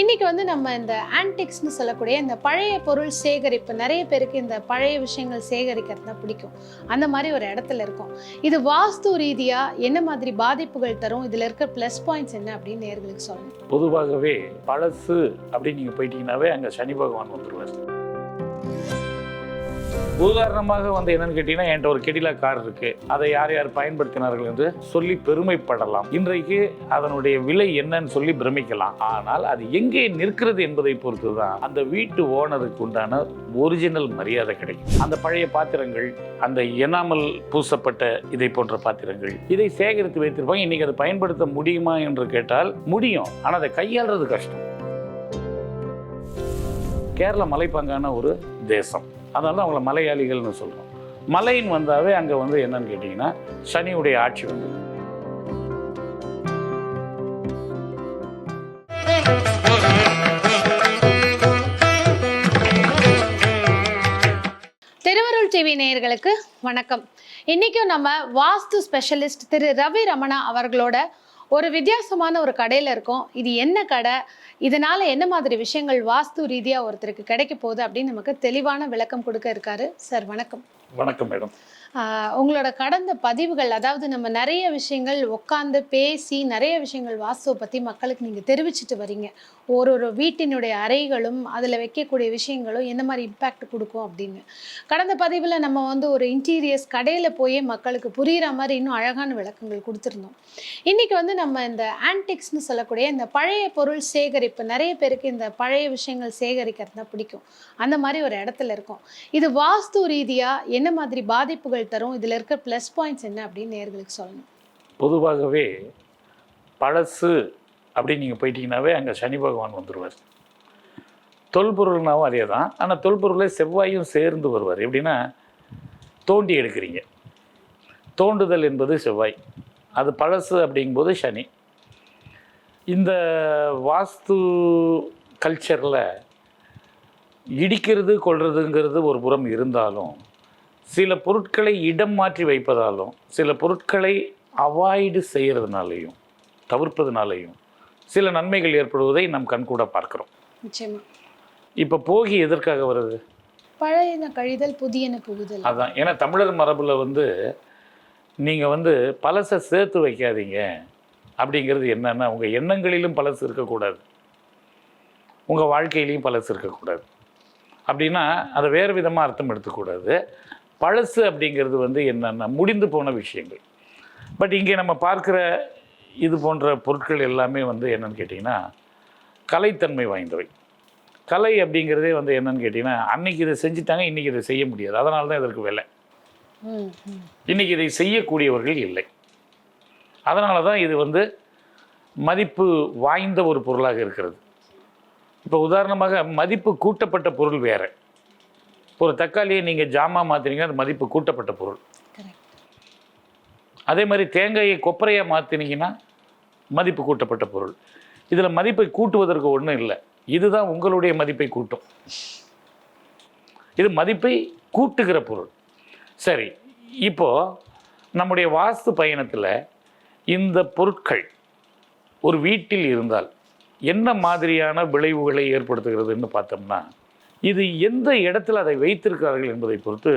இன்றைக்கி வந்து நம்ம இந்த ஆன்டிக்ஸ்னு சொல்லக்கூடிய இந்த பழைய பொருள் சேகரிப்பு நிறைய பேருக்கு இந்த பழைய விஷயங்கள் சேகரிக்கிறது தான் பிடிக்கும். அந்த மாதிரி ஒரு இடத்துல இருக்கும். இது வாஸ்து ரீதியாக என்ன மாதிரி பாதிப்புகள் தரும்? இதில் இருக்க ப்ளஸ் பாயிண்ட்ஸ் என்ன அப்படின்னு நேர்களுக்கு சொல்லணும் பொதுவாகவே பழசு அப்படின்னு நீங்கள் போயிட்டீங்கன்னாவே அங்கே சனி பகவான் வந்துடுவார் உதாரணமாக வந்து என்னன்னு கேட்டீங்கன்னா என்கிட்ட ஒரு கெடிலா கார் இருக்கு. அதை யார் யார் பயன்படுத்தினார்கள் என்று சொல்லி பெருமைப்படலாம். இன்றைக்கு அதனுடைய விலை என்னன்னு சொல்லி பிரமிக்கலாம். ஆனால் அது எங்கே நிற்கிறது என்பதை பொறுத்து தான் அந்த வீட்டு ஓனருக்கு உண்டான ஒரிஜினல் மரியாதை கிடைக்கும். அந்த பழைய பாத்திரங்கள் அந்த எனாமல் பூசப்பட்ட இதை போன்ற பாத்திரங்கள் இதை சேகரித்து வைத்திருப்பாங்க. இன்னைக்கு அதை பயன்படுத்த முடியுமா என்று கேட்டால் முடியும். ஆனால் அதை கையாளுறது கஷ்டம். கேரள மலைப்பாங்கான ஒரு தேசம். அதனால தான் அவங்கள மலையாளிகள்னு சொல்கிறோம் மலைன்னு வந்தாவே அங்கே வந்து என்னன்னு கேட்டிங்கன்னா சனியுடைய ஆட்சி வந்து. திருவருள் டிவி நேயர்களுக்கு வணக்கம். இன்னைக்கும் நம்ம வாஸ்து ஸ்பெஷலிஸ்ட் திரு ரவி ரமணா அவர்களோட ஒரு வித்தியாசமான ஒரு கடையில் இருக்கோம். இது என்ன கடை? இதனால என்ன மாதிரி விஷயங்கள் வாஸ்து ரீதியா ஒருத்தருக்கு கிடைக்க போகுது அப்படின்னு நமக்கு தெளிவான விளக்கம் கொடுக்க இருக்காரு. சார் வணக்கம். வணக்கம் மேடம். உங்களோட கடந்த பதிவுகள் அதாவது நம்ம நிறைய விஷயங்கள் உட்காந்து பேசி நிறைய விஷயங்கள் வாஸ்துவை பற்றி மக்களுக்கு நீங்கள் தெரிவிச்சிட்டு வரீங்க. ஒரு ஒரு வீட்டினுடைய அறைகளும் அதில் வைக்கக்கூடிய விஷயங்களும் எந்த மாதிரி இம்பேக்ட் கொடுக்கும் அப்படின்னு. கடந்த பதிவில் நம்ம வந்து ஒரு இன்டீரியர்ஸ் கடையில் போய் மக்களுக்கு புரிகிற மாதிரி இன்னும் அழகான விளக்கங்கள் கொடுத்துருந்தோம். இன்றைக்கி வந்து நம்ம இந்த ஆன்டிக்ஸ்னு சொல்லக்கூடிய இந்த பழைய பொருள் சேகரிப்பு நிறைய பேருக்கு இந்த பழைய விஷயங்கள் சேகரிக்கிறது தான் பிடிக்கும். அந்த மாதிரி ஒரு இடத்துல இருக்கும். இது வாஸ்து ரீதியாக என்ன மாதிரி பாதிப்புகள் தரும். இதில் இருக்க ப்ளஸ் பாயிண்ட்ஸ் என்ன அப்படின்னு நேர்களுக்கு சொல்லணும். பொதுவாகவே பழசு அப்படின்னு நீங்கள் போயிட்டீங்கன்னாவே அங்கே சனி பகவான் வந்துடுவார் தொல்பொருள்னாவும் அதே தான் ஆனால் தொல்பொருளே செவ்வாயும் சேர்ந்து வருவார். எப்படின்னா தோண்டி எடுக்கிறீங்க. தோண்டுதல் என்பது செவ்வாய். அது பழசு அப்படிங்கும்போது சனி. இந்த வாஸ்து கல்ச்சரில் இடிக்கிறது கொள்றதுங்கிறது ஒரு புறம் இருந்தாலும் சில பொருட்களை இடம் மாற்றி வைப்பதாலும் சில பொருட்களை அவாய்டு செய்கிறதுனாலையும் தவிர்ப்பதுனாலையும் சில நன்மைகள் ஏற்படுவதை நம் கண்கூட பார்க்கிறோம். நிச்சயமா. இப்போ போகி எதற்காக வருது? பழையன கழிதல் புதியன புகுதல். அதான். ஏன்னா தமிழர் மரபில் வந்து நீங்கள் வந்து பழசை சேர்த்து வைக்காதீங்க அப்படிங்கிறது என்னன்னா உங்கள் எண்ணங்களிலும் பழசு இருக்கக்கூடாது. உங்கள் வாழ்க்கையிலையும் பழசு இருக்கக்கூடாது. அப்படின்னா அதை வேறு விதமாக அர்த்தம் எடுத்துக்கூடாது. பழசு அப்படிங்கிறது வந்து என்னென்னா முடிந்து போன விஷயங்கள். பட் இங்கே நம்ம பார்க்குற இது போன்ற பொருட்கள் எல்லாமே வந்து என்னன்னு கேட்டிங்கன்னா கலைத்தன்மை வாய்ந்தவை. கலை அப்படிங்கிறதே வந்து என்னன்னு கேட்டிங்கன்னா அன்னைக்கு இதை செஞ்சுட்டாங்க இன்றைக்கி இதை செய்ய முடியாது. அதனால தான் இதற்கு விலை. இன்றைக்கி இதை செய்யக்கூடியவர்கள் இல்லை. அதனால தான் இது வந்து மதிப்பு வாய்ந்த ஒரு பொருளாக இருக்கிறது. இப்போ உதாரணமாக மதிப்பு கூட்டப்பட்ட பொருள் வேறு. ஒரு தக்காளியை நீங்கள் ஜாமா மாற்றினீங்க அது மதிப்பு கூட்டப்பட்ட பொருள். அதே மாதிரி தேங்காயை கொப்பரையாக மாற்றினீங்கன்னா மதிப்பு கூட்டப்பட்ட பொருள். இதில் மதிப்பை கூட்டுவதற்கு ஒன்றும் இல்லை. இதுதான் உங்களுடைய மதிப்பை கூட்டும். இது மதிப்பை கூட்டுகிற பொருள். சரி இப்போ நம்முடைய வாஸ்து பயணத்தில் இந்த பொருட்கள் ஒரு வீட்டில் இருந்தால் என்ன மாதிரியான விளைவுகளை ஏற்படுத்துகிறதுன்னு பார்த்தோம்னா இது எந்த இடத்துல அதை வைத்திருக்கிறார்கள் என்பதை பொறுத்து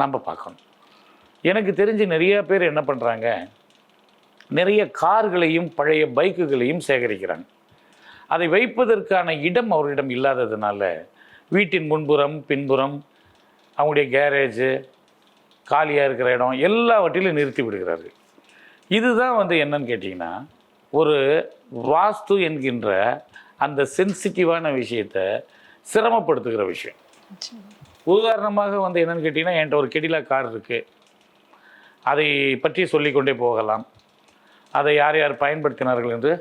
நம்ம பார்க்கணும். எனக்கு தெரிஞ்சு நிறைய பேர் என்ன பண்ணுறாங்க நிறைய கார்களையும் பழைய பைக்குகளையும் சேகரிக்கிறாங்க. அதை வைப்பதற்கான இடம் அவர்களிடம் இல்லாததுனால வீட்டின் முன்புறம் பின்புறம் அவங்களுடைய கேரேஜு காலியாக இருக்கிற இடம் எல்லாவற்றிலும் நிறுத்தி விடுகிறார்கள். இதுதான் வந்து என்னன்னு கேட்டிங்கன்னா ஒரு வாஸ்து என்கின்ற அந்த சென்சிட்டிவான விஷயத்தை சிரமப்படுத்துகிற விஷயம். உதாரணமாக வந்து என்னன்னு கேட்டிங்கன்னா என்கிட்ட ஒரு கெடிலா கார் இருக்குது அதை பற்றி சொல்லிக்கொண்டே போகலாம். அதை யார் யார் பயன்படுத்தினார்கள் என்று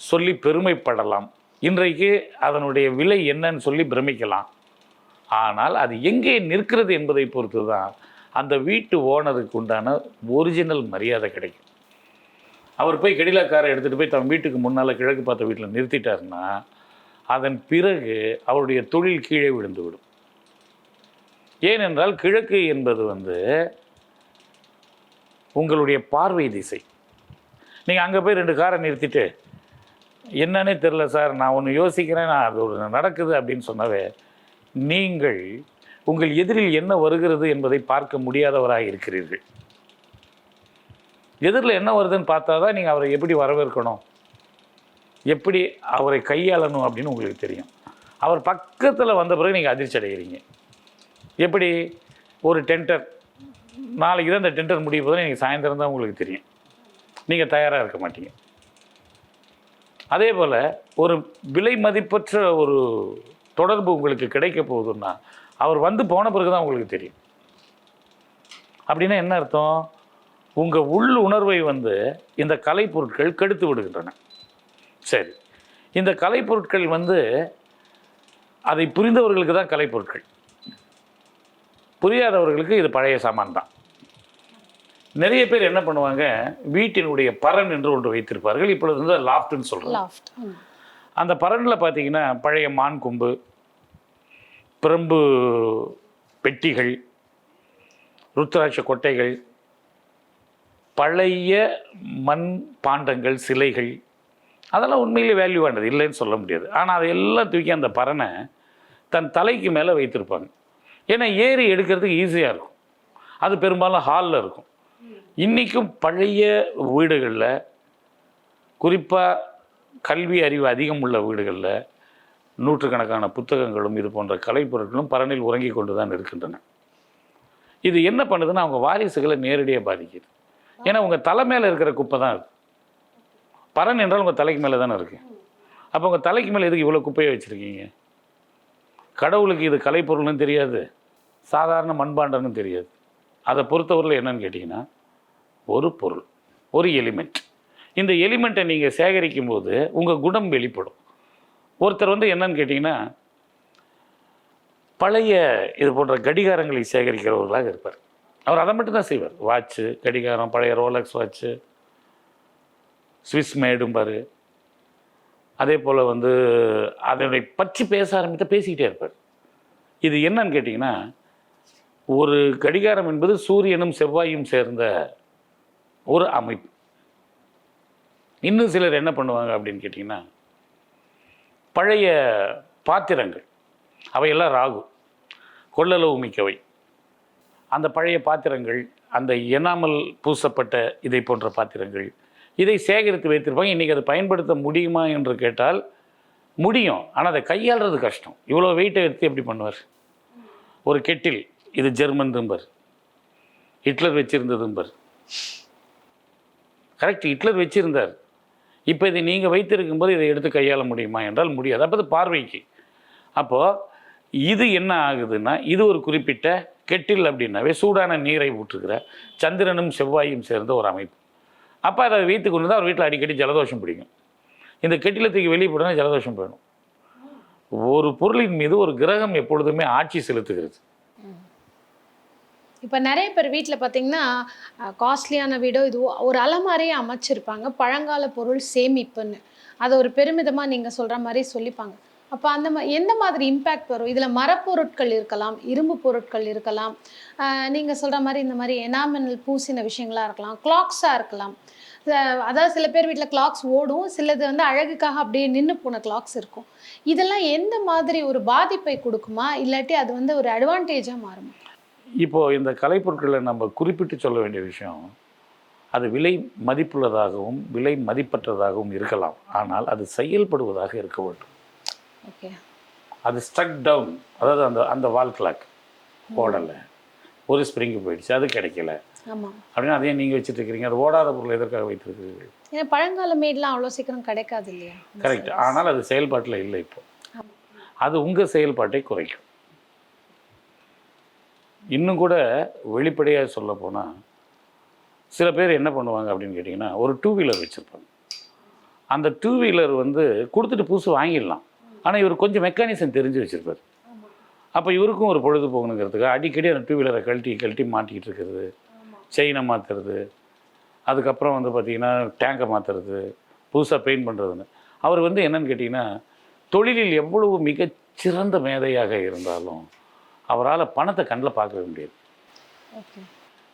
சொல்லி பெருமைப்படலாம். இன்றைக்கு அதனுடைய விலை என்னன்னு சொல்லி பிரமிக்கலாம். ஆனால் அது எங்கே நிற்கிறது என்பதை பொறுத்து தான் அந்த வீட்டு ஓனருக்கு உண்டான ஒரிஜினல் மரியாதை கிடைக்கும். அவர் போய் கெடிலாக்காரை எடுத்துகிட்டு போய் தன் வீட்டுக்கு முன்னால் கிழக்கு பார்த்த வீட்டில் நிறுத்திட்டாருன்னா அதன் பிறகு அவருடைய தொழில் கீழே விழுந்துவிடும். ஏனென்றால் கிழக்கு என்பது வந்து உங்களுடைய பார்வை திசை. நீங்கள் அங்கே போய் ரெண்டு காரை நிறுத்திட்டு என்னன்னே தெரில சார் நான் ஒன்று யோசிக்கிறேன் நான் அது ஒரு நடக்குது அப்படின்னு சொன்னவே நீங்கள் உங்கள் எதிரில் என்ன வருகிறது என்பதை பார்க்க முடியாதவராக இருக்கிறீர்கள். எதிரில் என்ன வருதுன்னு பார்த்தா தான் நீங்கள் அவரை எப்படி வரவேற்கணும்? எப்படி அவரை கையாளணும் அப்படின்னு உங்களுக்கு தெரியும். அவர் பக்கத்தில் வந்த பிறகு நீங்கள் அதிர்ச்சி அடைகிறீங்க. எப்படி? ஒரு டெண்டர் நாளைக்கு தான் இந்த டெண்டர் முடிய போதும் நீங்கள் சாயந்தரம் தான் உங்களுக்கு தெரியும். நீங்கள் தயாராக இருக்க மாட்டீங்க. அதே போல் ஒரு விலை மதிப்பற்ற ஒரு தொடர்பு உங்களுக்கு கிடைக்க போகுதுன்னா அவர் வந்து போன பிறகு தான் உங்களுக்கு தெரியும். அப்படின்னா என்ன அர்த்தம்? உங்கள் உள் உணர்வை வந்து இந்த கலைப்பொருட்கள் கெடுத்து விடுகின்றன. சரி. இந்த கலைப்பொருட்கள் வந்து அதை புரிந்தவர்களுக்கு தான் கலைப்பொருட்கள். புரியாதவர்களுக்கு இது பழைய சாமான் தான். நிறைய பேர் என்ன பண்ணுவாங்க வீட்டினுடைய பரன் என்று ஒன்று வைத்திருப்பார்கள். இப்பொழுது வந்து லாஃப்ட்னு லாஃப்ட் அந்த பரனில் பார்த்தீங்கன்னா பழைய மான் கொம்பு பிரம்பு பெட்டிகள் ருத்ராட்ச கொட்டைகள் பழைய மண் பாண்டங்கள் சிலைகள் அதெல்லாம் உண்மையிலே வேல்யூவானது இல்லைன்னு சொல்ல முடியாது. ஆனால் அதையெல்லாம் தூக்கி அந்த பறனை தன் தலைக்கு மேலே வைத்திருப்பாங்க. ஏன்னா ஏறி எடுக்கிறதுக்கு ஈஸியாக இருக்கும். அது பெரும்பாலும் ஹாலில் இருக்கும். இன்றைக்கும் பழைய வீடுகளில் குறிப்பாக கல்வி அறிவு அதிகம் உள்ள வீடுகளில் நூற்றுக்கணக்கான புத்தகங்களும் இது போன்ற கலைப்பொருட்களும் பரனில் உறங்கி கொண்டு தான் இருக்கின்றன. இது என்ன பண்ணுதுன்னா அவங்க வாரிசுகளை நேரடியாக பாதிக்குது. ஏன்னா உங்கள் தலை மேலே இருக்கிற குப்பை தான் அது. பரன் என்றால் உங்கள் தலைக்கு மேலே தானே இருக்கு. அப்போ உங்கள் தலைக்கு மேலே எதுக்கு இவ்வளோ குப்பையை வச்சுருக்கீங்க? கடவுளுக்கு இது கலைப்பொருள்னு தெரியாது. சாதாரண மண்பாண்டம்னு தெரியாது. அதை பொறுத்தவரையில் என்னன்னு கேட்டிங்கன்னா ஒரு பொருள் ஒரு எலிமெண்ட். இந்த எலிமெண்ட்டை நீங்கள் சேகரிக்கும் போது உங்கள் குணம் வெளிப்படும். ஒருத்தர் வந்து என்னன்னு கேட்டிங்கன்னா பழைய இது போன்ற கடிகாரங்களை சேகரிக்கிறவர்களாக இருப்பார். அவர் அதை மட்டும் தான் செய்வார். வாட்ச்சு கடிகாரம் பழைய ரோலக்ஸ் வாட்ச்சு ஸ்விஸ் மேடும்பார் அதே போல் வந்து அதனை பற்றி பேச ஆரம்பித்த பேசிக்கிட்டே இருப்பார். இது என்னன்னு கேட்டிங்கன்னா ஒரு கடிகாரம் என்பது சூரியனும் செவ்வாயும் சேர்ந்த ஒரு அமைப்பு. இன்னும் சிலர் என்ன பண்ணுவாங்க அப்படின்னு கேட்டிங்கன்னா பழைய பாத்திரங்கள் அவையெல்லாம் ராகு கொள்ளளவு மிக்கவை. அந்த பழைய பாத்திரங்கள் அந்த எனாமல் பூசப்பட்ட இதை போன்ற பாத்திரங்கள் இதை சேகரித்து வைத்திருப்பாங்க. இன்றைக்கி அதை பயன்படுத்த முடியுமா என்று கேட்டால் முடியும். ஆனால் அதை கையாளுறது கஷ்டம். இவ்வளோ வெயிட்டை எடுத்து எப்படி பண்ணுவார்? ஒரு கெட்டில். இது ஜெர்மன் தும்பர். ஹிட்லர் வச்சிருந்ததும்பர் கரெக்ட் ஹிட்லர் வச்சிருந்தார். இப்போ இதை நீங்கள் வைத்திருக்கும் போது இதை எடுத்து கையாள முடியுமா என்றால் முடியாது. அப்போ பார்வைக்கு. அப்போது இது என்ன ஆகுதுன்னா இது ஒரு குறிப்பிட்ட கெட்டில் அப்படின்னாவே சூடான நீரை ஊற்றுகிற சந்திரனும் செவ்வாயும் சேர்ந்த ஒரு அமைப்பு. அப்போ அதை வீட்டுக்கு கொண்டு தான் அவர் வீட்டில் அடிக்கடி ஜலதோஷம் பிடிக்கும். இந்த கெட்டிலத்துக்கு தூக்கி வெளியே போட்டோன்னா ஜலதோஷம் போயிடும். ஒரு பொருளின் மீது ஒரு கிரகம் எப்பொழுதுமே ஆட்சி செலுத்துகிறது. இப்போ நிறைய பேர் வீட்டில் பார்த்தீங்கன்னா காஸ்ட்லியான வீடோ இது ஒரு அலமாரியே அமைச்சிருப்பாங்க. பழங்கால பொருள் சேமிப்புன்னு. அதை ஒரு பெருமிதமாக நீங்கள் சொல்கிற மாதிரி சொல்லிப்பாங்க. அப்போ அந்த மா எந்த மாதிரி இம்பேக்ட் வரும்? இதில் மரப்பொருட்கள் இருக்கலாம் இரும்பு பொருட்கள் இருக்கலாம். நீங்கள் சொல்கிற மாதிரி இந்த மாதிரி எனாமினல் பூசின விஷயங்களாக இருக்கலாம் கிளாக்ஸாக இருக்கலாம். அதாவது சில பேர் வீட்டில் கிளாக்ஸ் ஓடும் சிலது வந்து அழகுக்காக அப்படியே நின்று போன கிளாக்ஸ் இருக்கும். இதெல்லாம் எந்த மாதிரி ஒரு பாதிப்பை கொடுக்குமா? இல்லாட்டி அது வந்து ஒரு அட்வான்டேஜாக மாறுமா? இப்போது இந்த கலைப்பொருட்களை நம்ம குறிப்பிட்டு சொல்ல வேண்டிய விஷயம் அது விலை மதிப்புள்ளதாகவும் விலை மதிப்பற்றதாகவும் இருக்கலாம். ஆனால் அது செயல்படுவதாக இருக்க வேண்டும். அது ஸ்ட்ரக் டவுன் அதாவது அந்த அந்த வால் கிளாக் ஓடலை. ஒரு ஸ்ப்ரிங்கு போயிடுச்சு அது கிடைக்கல. அப்படின்னா அதையும் நீங்கள் வச்சுட்டு இருக்கிறீங்க அது ஓடாத பொருள் எதற்காக வைத்திருக்கிறீர்கள்? ஏன்னா பழங்கால மேட்லாம் அவ்வளோ சீக்கிரம் கிடைக்காது இல்லையா? கரெக்ட் ஆனால் அது செயல்பாட்டில் இல்லை இப்போ. அது உங்கள் செயல்பாட்டை குறைக்கும். இன்னும் கூட வெளிப்படையாக சொல்ல போனால் சில பேர் என்ன பண்ணுவாங்க அப்படின்னு கேட்டிங்கன்னா ஒரு டூ வீலர் வச்சுருப்பாங்க. அந்த டூ வீலர் வந்து கொடுத்துட்டு புதுசு வாங்கிடலாம். ஆனால் இவர் கொஞ்சம் மெக்கானிசம் தெரிஞ்சு வச்சுருப்பார். அப்போ இவருக்கும் ஒரு பொழுது போகணுங்கிறதுக்கு அடிக்கடி அந்த டூ வீலரை கழட்டி கழட்டி மாட்டிக்கிட்டு இருக்கிறது. செயினை மாற்றுறது அதுக்கப்புறம் வந்து பார்த்திங்கன்னா டேங்கை மாற்றுறது புதுசாக பெயிண்ட் பண்ணுறதுன்னு அவர் வந்து என்னன்னு கேட்டிங்கன்னா தொழிலில் எவ்வளவு மிகச்சிறந்த மேதையாக இருந்தாலும் அவரால் பணத்தை கண்ணில் பார்க்கவே முடியாது.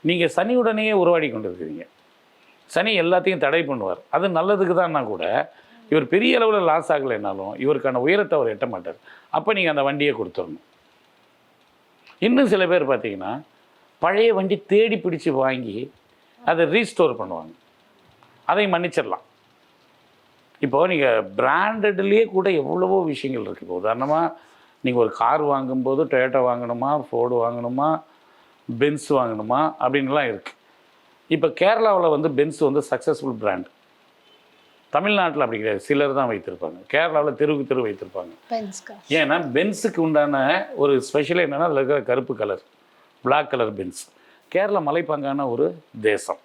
நீங்கள் சனியுடனேயே உருவாடி கொண்டு இருக்கிறீங்க சனி எல்லாத்தையும் தடை பண்ணுவார். அது நல்லதுக்கு தான்னா கூட இவர் பெரிய அளவில் லாஸ் ஆகலைனாலும் இவருக்கான உயரத்தை அவர் எட்ட மாட்டார். அப்போ நீங்கள் அந்த வண்டியை கொடுத்துடணும். இன்னும் சில பேர் பார்த்தீங்கன்னா பழைய வண்டி தேடி பிடிச்சி வாங்கி அதை ரீஸ்டோர் பண்ணுவாங்க. அதை மன்னிச்சிடலாம். இப்போ நீங்கள் பிராண்டட்லேயே கூட எவ்வளவோ விஷயங்கள் இருக்குது இப்போ உதாரணமாக நீங்கள் ஒரு கார் வாங்கும்போது டொயோட்டோ வாங்கணுமா ஃபோர்டு வாங்கணுமா பென்ஸ் வாங்கணுமா அப்படின்லாம் இருக்குது இப்போ கேரளாவில் வந்து பென்ஸ் வந்து சக்ஸஸ்ஃபுல் பிராண்ட் தமிழ்நாட்டில் அப்படி கிடையாது. சிலர் தான் வைத்திருப்பாங்க. கேரளாவில் தெருவுக்கு தெரு வைத்திருப்பாங்க. ஏன்னா பென்ஸுக்கு உண்டான ஒரு ஸ்பெஷல் என்னென்னா அதில் இருக்கிற கருப்பு colour Black colour Benz Kerala மலைப்பாங்கான ஒரு தேசம்.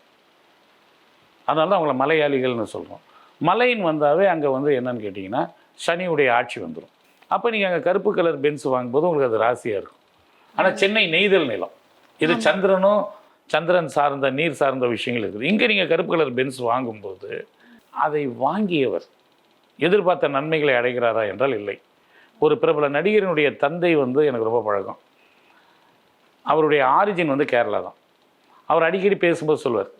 அதனால தான் அவங்கள மலையாளிகள்னு சொல்கிறோம் மலைன்னு வந்தாவே அங்கே வந்து என்னன்னு கேட்டிங்கன்னா சனியுடைய ஆட்சி வந்துடும் அப்போ நீங்கள் அங்கே கருப்பு கலர் பென்ஸ் வாங்கும்போது உங்களுக்கு அது ராசியாக இருக்கும். ஆனால் சென்னை நெய்தல் நிலம். இது சந்திரனும் சந்திரன் சார்ந்த நீர் சார்ந்த விஷயங்கள் இருக்குது. இங்கே நீங்கள் கருப்பு கலர் பென்ஸ் வாங்கும்போது அதை வாங்கியவர் எதிர்பார்த்த நன்மைகளை அடைகிறாரா என்றால் இல்லை. ஒரு பிரபல நடிகரினுடைய தந்தை வந்து எனக்கு ரொம்ப பழக்கம். அவருடைய ஆரிஜின் வந்து கேரளா தான். அவர் அடிக்கடி பேசும்போது சொல்வார்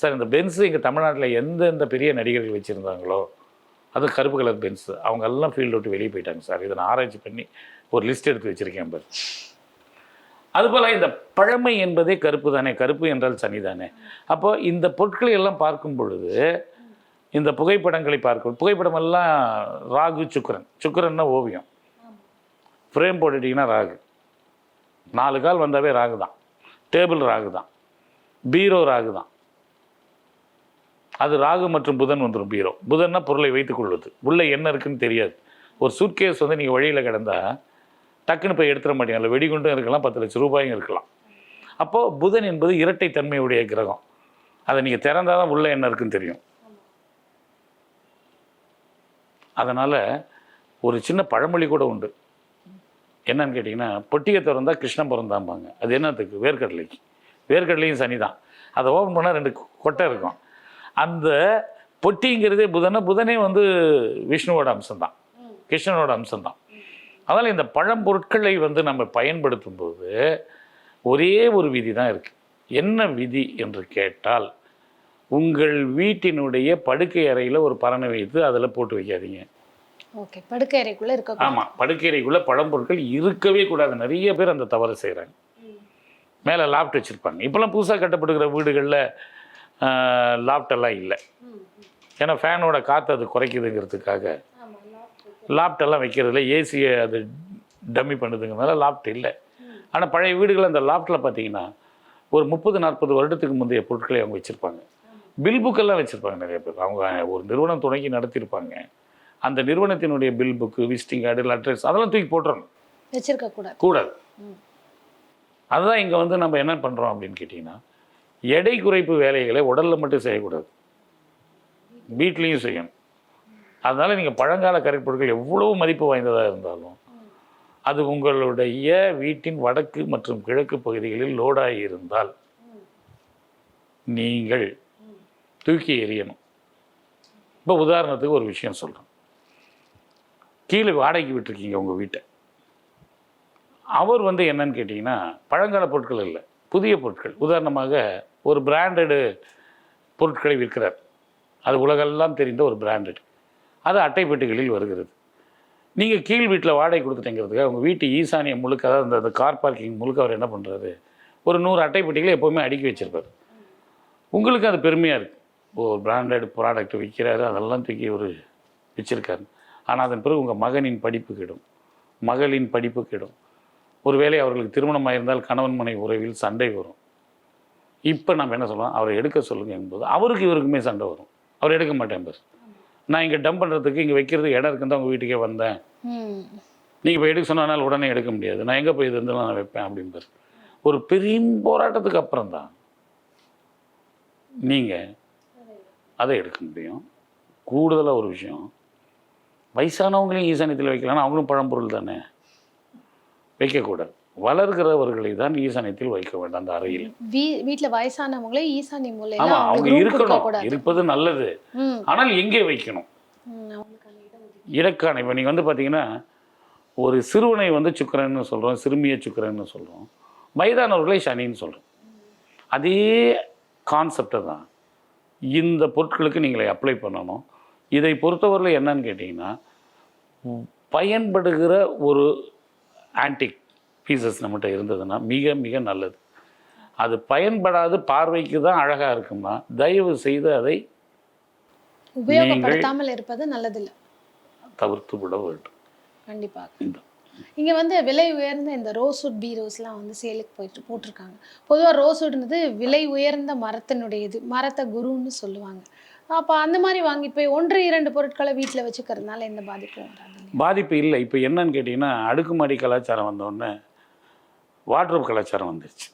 சார் இந்த பென்ஸு இங்கே தமிழ்நாட்டில் எந்தெந்த பெரிய நடிகர்கள் வச்சுருந்தாங்களோ அது கருப்பு கலர் பென்ஸு. அவங்க எல்லாம் ஃபீல்டு விட்டு வெளியே போயிட்டாங்க சார். இதை நான் ஆராய்ச்சி பண்ணி ஒரு லிஸ்ட் எடுத்து வச்சுருக்கேன் பார். அதுபோல் இந்த பழமை என்பதே கருப்பு தானே? கருப்பு என்றால் சனி தானே? அப்போ இந்த பொருட்களை எல்லாம் பார்க்கும் பொழுது இந்த புகைப்படங்களை பார்க்கும் புகைப்படம் எல்லாம் ராகு சுக்கரன். சுக்கரன்னா ஓவியம். ஃப்ரேம் போட்டுட்டிங்கன்னா ராகு. நாலு கால் வந்தாவே ராகு தான். டேபிள் ராகு தான். பீரோ ராகு தான். அது ராகு மற்றும் புதன் வந்துடும் பீரோ. புதன்னா பொருளை வைத்துக் கொள்வது. உள்ளே என்ன இருக்குன்னு தெரியாது. ஒரு சூட்கேஸ் வந்து நீங்கள் வழியில் கிடந்தா டக்குன்னு போய் எடுத்துட மாட்டீங்க. அதில் வெடிகுண்டும் இருக்கலாம் பத்து லட்சம் ரூபாயும் இருக்கலாம். அப்போது புதன் என்பது இரட்டை தன்மையுடைய கிரகம். அதை நீங்கள் திறந்தால் தான் உள்ளே என்ன இருக்குன்னு தெரியும். அதனால் ஒரு சின்ன பழமொழி கூட உண்டு. என்னன்னு கேட்டிங்கன்னா பொட்டியை திறந்தா கிருஷ்ணன் பிறந்தாம்பாங்க. அது என்னத்துக்கு? வேர்க்கடலைக்கு. வேர்க்கடலையும் சனி தான் அதை ஓப்பன் பண்ணால் ரெண்டு கொட்டை இருக்கும். அந்த பொட்டிங்கிறதே புதனை புதனே வந்து விஷ்ணுவோட அம்சம்தான். கிருஷ்ணனோட அம்சம்தான். அதனால் இந்த பழம்பொருட்களை வந்து நம்ம பயன்படுத்தும் போது ஒரே ஒரு விதி தான் இருக்குது என்ன விதி என்று கேட்டால் உங்கள் வீட்டினுடைய படுக்கை அறையில் ஒரு பறனை வைத்து அதில் போட்டு வைக்காதீங்க. ஓகே படுக்கை அறைக்குள்ள இருக்க ஆமாம் படுக்கையறைக்குள்ளே பழம்பொருட்கள் இருக்கவே கூடாது. நிறைய பேர் அந்த தவறு செய்கிறாங்க மேலே லாப்ட் வச்சுருப்பாங்க. இப்போல்லாம் புதுசாக கட்டப்படுகிற வீடுகளில் லாப்டெல்லாம் இல்லை. ஏன்னா ஃபேனோட காற்று அது குறைக்குதுங்கிறதுக்காக லாப்டெல்லாம் வைக்கிறதுல ஏசியை அது டம்மி பண்ணுதுங்கிறதுனால லாப்ட் இல்லை. ஆனால் பழைய வீடுகள் அந்த லாப்டில் பார்த்தீங்கன்னா ஒரு முப்பது நாற்பது வருடத்துக்கு முந்தைய பொருட்களை அவங்க வச்சுருப்பாங்க. பில் புக்கெல்லாம் வச்சுருப்பாங்க நிறைய பேர். அவங்க ஒரு நிறுவனம் தொடங்கி நடத்தியிருப்பாங்க. அந்த நிறுவனத்தினுடைய bill book visiting card address அதெல்லாம் தூக்கி போட்டுறணும். வச்சிருக்க கூடாது. கூடாது. அதுதான் இங்கே வந்து நம்ம என்ன பண்ணுறோம் அப்படின்னு கேட்டிங்கன்னா எடை குறைப்பு வேலைகளை உடலில் மட்டும் செய்யக்கூடாது. வீட்லேயும் செய்யணும். அதனால் நீங்கள் பழங்கால கரைப்பொருட்கள் எவ்வளவு மதிப்பு வாய்ந்ததாக இருந்தாலும் அது உங்களுடைய வீட்டின் வடக்கு மற்றும் கிழக்கு பகுதிகளில் லோடாகி இருந்தால் நீங்கள் தூக்கி எறியணும். இப்போ உதாரணத்துக்கு ஒரு விஷயம் சொல்கிறேன் கீழே வாடகைக்கு விட்டுருக்கீங்க உங்கள் வீட்டை. அவர் வந்து என்னன்னு கேட்டிங்கன்னா பழங்கால பொருட்கள் இல்லை புதிய பொருட்கள். உதாரணமாக ஒரு பிராண்டடு பொருட்களை விற்கிறார். அது உலகெல்லாம் தெரிந்த ஒரு பிராண்டட் அது அட்டைப்பெட்டிகளில் வருகிறது. நீங்கள் கீழ் வீட்டில் வாடகை கொடுத்துட்டேங்கிறதுக்காக உங்கள் வீட்டு ஈசானியம் முழுக்க அதாவது அந்த- அந்த கார் பார்க்கிங் முழுக்க அவர் என்ன பண்ணுறாரு ஒரு நூறு அட்டைப்பெட்டிகளை எப்போவுமே அடுக்கி வச்சுருப்பார். உங்களுக்கு அது பெருமையாக இருக்குது ஓ பிராண்டட் ப்ராடக்ட் விற்கிறாரு அதெல்லாம் தூக்கி ஒரு வச்சிருக்காரு. ஆனால் அதன் பிறகு உங்கள் மகனின் படிப்பு கெடும். மகளின் படிப்பு கெடும். ஒருவேளை அவர்களுக்கு திருமணமாக இருந்தால் கணவன் மனை உறவில் சண்டை வரும். இப்போ நம்ம என்ன சொல்லலாம் அவரை எடுக்க சொல்லுங்க என்பது. அவருக்கு இவருக்குமே சண்டை வரும். அவர் எடுக்க மாட்டேன் பஸ் நான் இங்கே டம்ப் பண்ணுறதுக்கு இங்கே வைக்கிறதுக்கு இடம் இருக்குன்னு தான் உங்கள் வீட்டுக்கே வந்தேன். நீங்கள் இப்போ எடுக்க சொன்னால் உடனே எடுக்க முடியாது. நான் எங்கே போய் இது இருந்தாலும் நான் வைப்பேன் அப்படிம்பார் ஒரு பெரிய போராட்டத்துக்கு அப்புறம் தான் நீங்கள் அதை எடுக்க முடியும். கூடுதலாக ஒரு விஷயம் வயசானவங்களையும் ஈசானியத்தில் வைக்கலாம்னா அவங்களும் பழம்பொருள் தானே? வைக்கக்கூடாது. வளர்கிறவர்களை தான் ஈசானியத்தில் வைக்க வேண்டும் அந்த அறையில். வீ வீட்ல வயசானவங்களே ஈசானி மூலையில ஆமாம் அவங்க இருக்கணும். இருப்பது நல்லது. ஆனால் எங்கே வைக்கணும்? இலக்கான இப்போ நீங்கள் வந்து பார்த்தீங்கன்னா ஒரு சிறுவனை வந்து சுக்கிரன்னு சொல்கிறோம் சிறுமியை சுக்கிரன்னு சொல்கிறோம் வயதானவர்களை சனின்னு சொல்கிறோம் அதே கான்செப்டை தான். இந்த பொருட்களுக்கு நீங்களை அப்ளை பண்ணணும். இதை பொறுத்தவரையில் என்னன்னு கேட்டிங்கன்னா பயன்படுகிற ஒரு ஆன்டிக் பீசஸ் நம்மகிட்ட இருந்ததுன்னா மிக மிக நல்லது. அது பயன்படாது பார்வைக்கு தான் அழகாக இருக்கும்னா தயவு செய்து அதை உபயோகப்படுத்தாமல் இருப்பது நல்லதில்லை. தவிர்த்து விட வேண்டும். கண்டிப்பாக இங்க வந்து விலை உயர்ந்த இந்த ரோஸ்வுட் பீரோஸ்லாம் வந்து சேலுக்கு போயிட்டு போட்டிருக்காங்க. பொதுவா ரோஸ்வுட்ன்றது விலை உயர்ந்த மரத்தினுடையது மரத்தை குருன்னு சொல்லுவாங்க. அப்ப அந்த மாதிரி வாங்கி போய் ஒன்று இரண்டு பொருட்களை வீட்ல வச்சுக்கிறதுனால எந்த பாதிப்பும் வராது? பாதிப்பு இல்லை. இப்போ என்னன்னு கேட்டிங்கன்னா அடுக்குமாடி கலாச்சாரம் வந்தோடனே வார்ட்ரோப் கலாச்சாரம் வந்துருச்சு.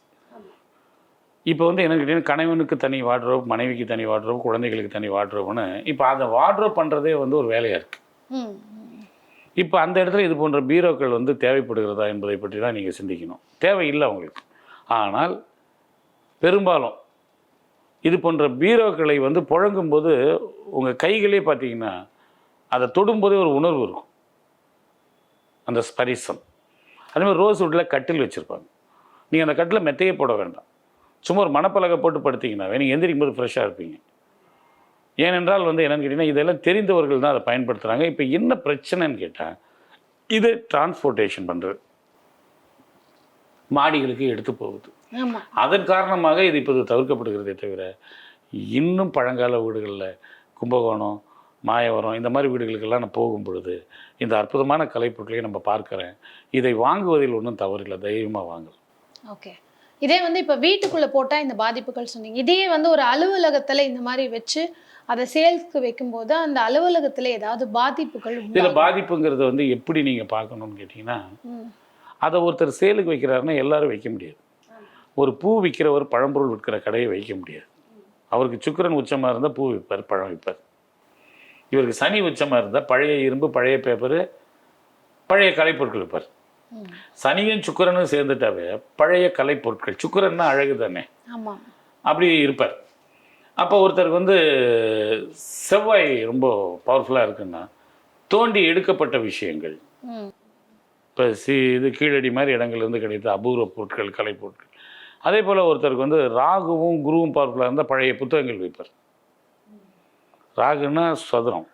இப்போ வந்து என்னன்னு கேட்டிங்கன்னா கணவனுக்கு தனி வார்ட்ரோப் மனைவிக்கு தனி வார்ட்ரோப் குழந்தைகளுக்கு தனி வார்ட்ரோப்னு இப்போ அதை வார்ட்ரோப் பண்ணுறதே வந்து ஒரு வேலையாக இருக்குது. இப்போ அந்த இடத்துல இது போன்ற பீரோக்கள் வந்து தேவைப்படுகிறதா என்பதை பற்றி தான் நீங்கள் சிந்திக்கணும். தேவையில்லை உங்களுக்கு. ஆனால் பெரும்பாலும் இது போன்ற பீரோக்களை வந்து புழங்கும்போது உங்கள் கைகளே பார்த்தீங்கன்னா அதை தொடும்போதே ஒரு உணர்வு இருக்கும். அந்த ஸ்பரிசம். அதே மாதிரி ரோஸ் வுட்டில் கட்டில் வச்சுருப்பாங்க. நீங்கள் அந்த கட்டில் மெத்தையே போட வேண்டாம். சும்மா ஒரு மணப்பலகை போட்டு படுத்திங்கன்னா நீங்கள் எந்திரிக்கும் போது ஃப்ரெஷ்ஷாக இருப்பீங்க. ஏனென்றால் வந்து என்னன்னு கேட்டிங்கன்னா இதெல்லாம் தெரிந்தவர்கள் தான் அதை பயன்படுத்துகிறாங்க இப்போ என்ன பிரச்சனைன்னு கேட்டால் இது டிரான்ஸ்போர்ட்டேஷன் பண்ணுறது மாடிகளுக்கு எடுத்து போகுது. ஆமா. அதன் காரணமாக இது இப்போது தவிர்க்கப்படுகிறதே தவிர இன்னும் பழங்கால வீடுகளில் கும்பகோணம் மாயவரம் இந்த மாதிரி வீடுகளுக்கெல்லாம் நான் போகும் பொழுது இந்த அற்புதமான கலைப்பொருட்களை நம்ம பார்க்குறேன். இதை வாங்குவதில் ஒன்றும் தவறில்லை தைரியமாக வாங்கலாம். ஓகே. இதே வந்து இப்ப வீட்டுக்குள்ள போட்டா இந்த பாதிப்புகள் சொன்னீங்க. இதையே வந்து ஒரு அலுவலகத்துல இந்த மாதிரி வச்சு அதை சேல்ஸ்க்கு வைக்கும்போது அந்த அலுவலகத்துல ஏதாவது பாதிப்புகள் இதில்? பாதிப்புங்கிறத வந்து எப்படி நீங்கள் பார்க்கணும்னு கேட்டிங்கன்னா அதை ஒருத்தர் சேலுக்கு வைக்கிறாருன்னா எல்லாரும் வைக்க முடியாது. ஒரு பூ விற்கிறவர் பழம்பொருள் விற்கிற கடையை வைக்க முடியாது. அவருக்கு சுக்கிரன் உச்சமாக இருந்தால் பூ விற்பார் பழம் விற்பார். இவருக்கு சனி உச்சமாக இருந்தால் பழைய இரும்பு பழைய பேப்பரு பழைய கலைப்பொருட்கள் விற்பார். சனியும் சுக்கிரனும் சேர்ந்துட்டாவே பழைய கலைப்பொருட்கள் சுக்கிரன்னா அழகு தானே? ஆமா. அப்படி இருப்பார். அப்போ ஒருத்தருக்கு வந்து செவ்வாய் ரொம்ப பவர்ஃபுல்லாக இருக்குன்னா தோண்டி எடுக்கப்பட்ட விஷயங்கள். இப்போ சி இது கீழடி மாதிரி இடங்கள்லேருந்து கிடைத்த அபூர்வ பொருட்கள் கலை பொருட்கள். அதே போல் ஒருத்தருக்கு வந்து ராகுவும் குருவும் பவர்ஃபுல்லாக இருந்தால் பழைய புத்தகங்கள் வைப்பார். ராகுன்னா சதுரம்.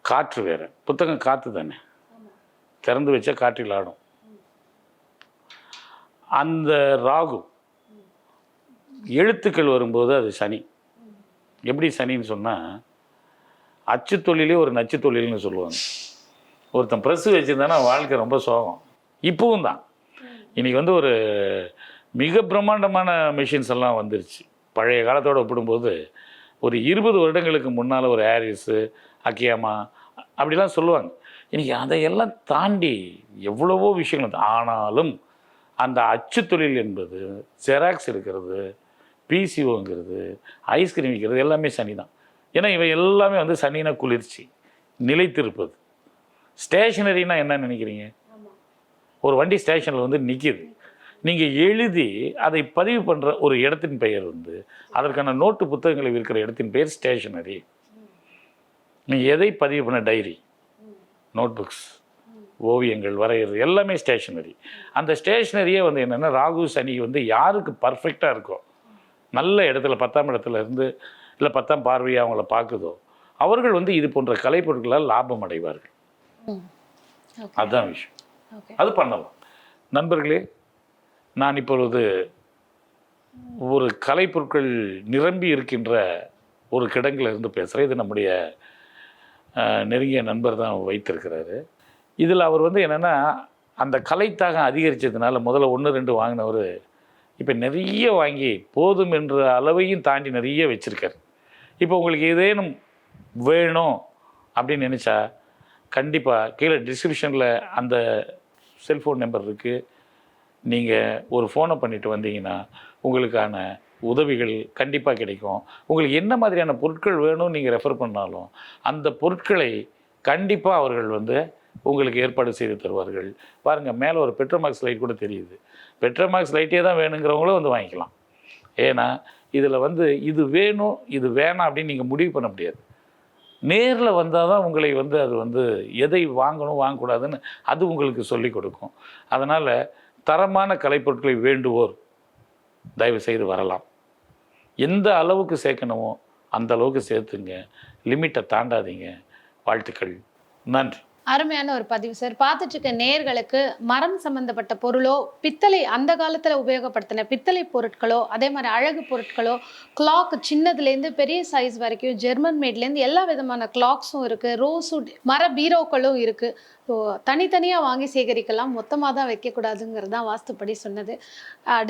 காற்று வேறு. புத்தகம் காற்று தானே? திறந்து வச்சா காற்றில் ஆடும். அந்த ராகு எழுத்துக்கள் வரும்போது அது சனி. எப்படி சனின்னு சொன்னால் அச்சு தொழிலே ஒரு நச்சு தொழில்னு சொல்லுவாங்க. ஒருத்தன் ப்ரெஸ் வச்சுருந்தானா வாழ்க்கை ரொம்ப சோகம். இப்போவும் தான். இன்றைக்கி வந்து ஒரு மிக பிரம்மாண்டமான மிஷின்ஸ் எல்லாம் வந்துருச்சு. பழைய காலத்தோடு ஒப்பிடும்போது ஒரு இருபது வருடங்களுக்கு முன்னால் ஒரு ஹாரிஸு அக்கியாமா அப்படிலாம் சொல்லுவாங்க. இன்றைக்கி அதையெல்லாம் தாண்டி எவ்வளவோ விஷயங்கள் ஆனாலும் அந்த அச்சு தொழில் என்பது ஜெராக்ஸ் எடுக்கிறது பிசிஓங்கிறது ஐஸ்கிரீம் விற்கிறது எல்லாமே சனி தான் ஏன்னா இவை எல்லாமே வந்து சனினா குளிர்ச்சி நிலைத்திருப்பது. ஸ்டேஷனரினா என்ன நினைக்கிறீங்க? ஒரு வண்டி ஸ்டேஷனில் வந்து நிற்கிது நீங்கள் எழுதி அதை பதிவு பண்ணுற ஒரு இடத்தின் பெயர் வந்து அதற்கான நோட்டு புத்தகங்களை விற்கிற இடத்தின் பெயர் ஸ்டேஷனரி. நீங்கள் எதை பதிவு பண்ண? டைரி. நோட் புக்ஸ் ஓவியங்கள் வரைகிறது எல்லாமே ஸ்டேஷனரி. அந்த ஸ்டேஷனரியே வந்து என்னென்னா ராகு சனி வந்து யாருக்கு பர்ஃபெக்டாக இருக்கோ நல்ல இடத்துல பத்தாம் இடத்துல இருந்து இல்லை பத்தாம் பார்வையாக அவங்கள பார்க்குதோ அவர்கள் வந்து இது போன்ற கலைப்பொருட்களால் லாபம் அடைவார்கள். அதுதான் விஷயம். அது பண்ணலாம். நண்பர்களே நான் இப்பொழுது ஒரு கலைப்பொருட்கள் நிரம்பி இருக்கின்ற ஒரு கிடங்குல இருந்து பேசுகிறேன் இது நம்முடைய நெருங்கிய நண்பர் தான் வைத்திருக்கிறாரு. இதில் அவர் வந்து என்னென்னா அந்த கலைத்தாகம் அதிகரித்ததுனால முதல்ல ஒன்று ரெண்டு வாங்கினவர் இப்போ நிறைய வாங்கி போதும் என்ற அளவையும் தாண்டி நிறைய வச்சுருக்கார். இப்போ உங்களுக்கு ஏதேனும் வேணும் அப்படின்னு நினச்சா கண்டிப்பாக கீழே டிஸ்கிரிப்ஷனில் அந்த செல்ஃபோன் நம்பர் இருக்குது நீங்கள் ஒரு ஃபோனை பண்ணிட்டு வந்தீங்கன்னா உங்களுக்கான உதவிகள் கண்டிப்பாக கிடைக்கும். உங்களுக்கு என்ன மாதிரியான பொருட்கள் வேணும்னு நீங்கள் ரெஃபர் பண்ணாலும் அந்த பொருட்களை கண்டிப்பாக அவர்கள் வந்து உங்களுக்கு ஏற்பாடு செய்து தருவார்கள். பாருங்கள் மேலே ஒரு பெட்ரோமாக்ஸ் லைட் கூட தெரியுது. பெட்ரோமாக்ஸ் லைட்டே தான் வேணுங்கிறவங்களும் வந்து வாங்கிக்கலாம். ஏன்னா இதில் வந்து இது வேணும் இது வேணாம் அப்படின்னு நீங்கள் முடிவு பண்ண முடியாது. நேரில் வந்தால் தான் உங்களை வந்து அது வந்து எதை வாங்கணும் வாங்கக்கூடாதுன்னு அது உங்களுக்கு சொல்லிக் கொடுக்கும். அதனால் தரமான கலைப்பொருட்களை வேண்டுவோர் தயவு செய்து வரலாம். எந்த அளவுக்கு சேர்க்கணுமோ அந்த அளவுக்கு சேர்த்துங்க. லிமிட்டை தாண்டாதீங்க. வாழ்த்துக்கள். நன்றி. அருமையான ஒரு பதிவு சார். பார்த்துட்டு இருக்க நேர்களுக்கு மரம் சம்பந்தப்பட்ட பொருளோ பித்தளை அந்த காலத்துல உபயோகப்படுத்தின பித்தளை பொருட்களோ அதே மாதிரி அழகு பொருட்களோ கிளாக் சின்னதுலேருந்து பெரிய சைஸ் வரைக்கும் ஜெர்மன் மேட்லேருந்து எல்லா விதமான கிளாக்ஸும் இருக்கு. ரோஸும் மர பீரோக்களும் இருக்கு. ஸோ தனித்தனியாக வாங்கி சேகரிக்கலாம் மொத்தமாக தான் வைக்கக்கூடாதுங்கிறது தான் வாஸ்துப்படி சொன்னது.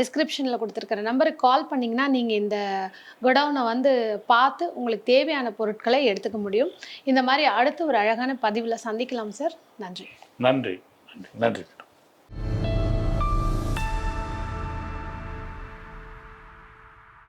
டிஸ்கிரிப்ஷனில் கொடுத்துருக்கிற நம்பருக்கு கால் பண்ணிங்கன்னா நீங்கள் இந்த குடவுனை வந்து பார்த்து உங்களுக்கு தேவையான பொருட்களை எடுத்துக்க முடியும். இந்த மாதிரி அடுத்து ஒரு அழகான பதிவில் சந்திக்கலாம் சார் நன்றி. நன்றி. நன்றி. நன்றி.